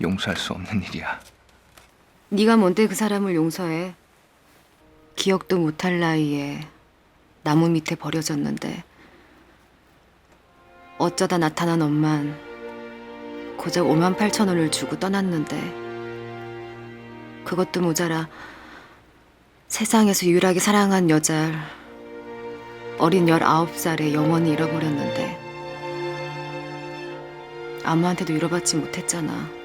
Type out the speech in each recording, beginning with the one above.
용서할 수 없는 일이야. 네가 뭔데 그 사람을 용서해? 기억도 못할 나이에 나무 밑에 버려졌는데 어쩌다 나타난 엄만 고작 5만 8천 원을 주고 떠났는데 그것도 모자라 세상에서 유일하게 사랑한 여자를 어린 19살에 영원히 잃어버렸는데 아무한테도 잃어받지 못했잖아.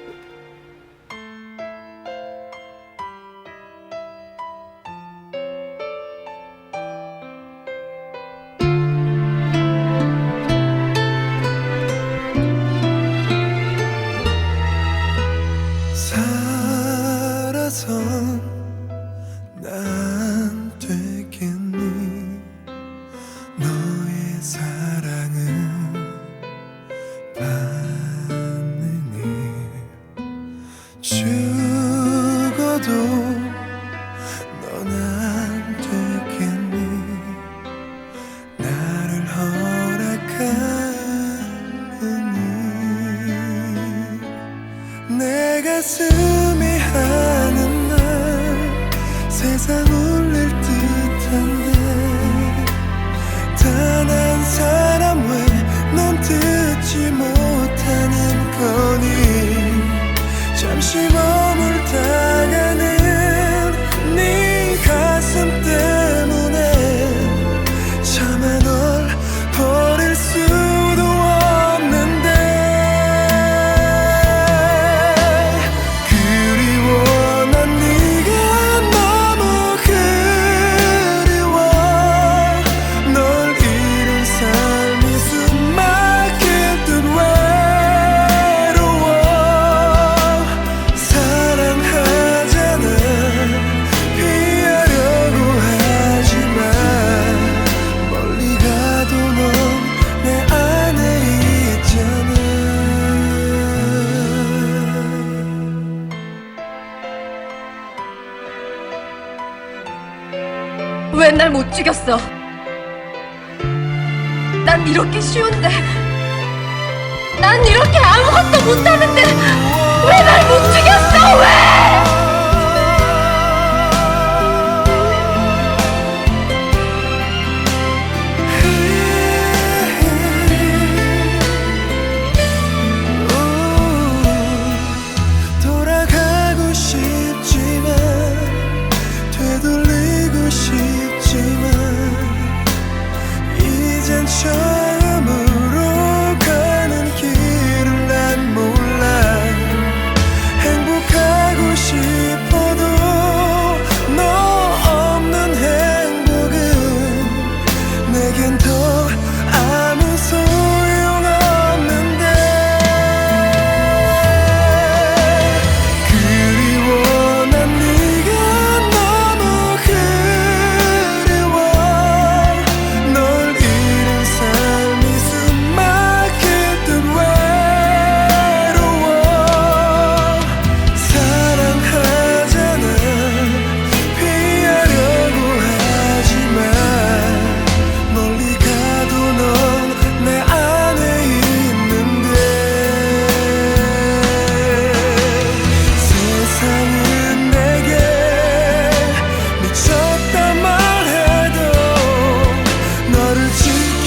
죽어도 넌안 되겠니? 나를 허락하느니 내 가슴 왜 날 못 죽였어? 난 이렇게 쉬운데, 난 이렇게 아무것도 못하는데 왜 날 못 죽였어? 왜?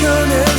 turning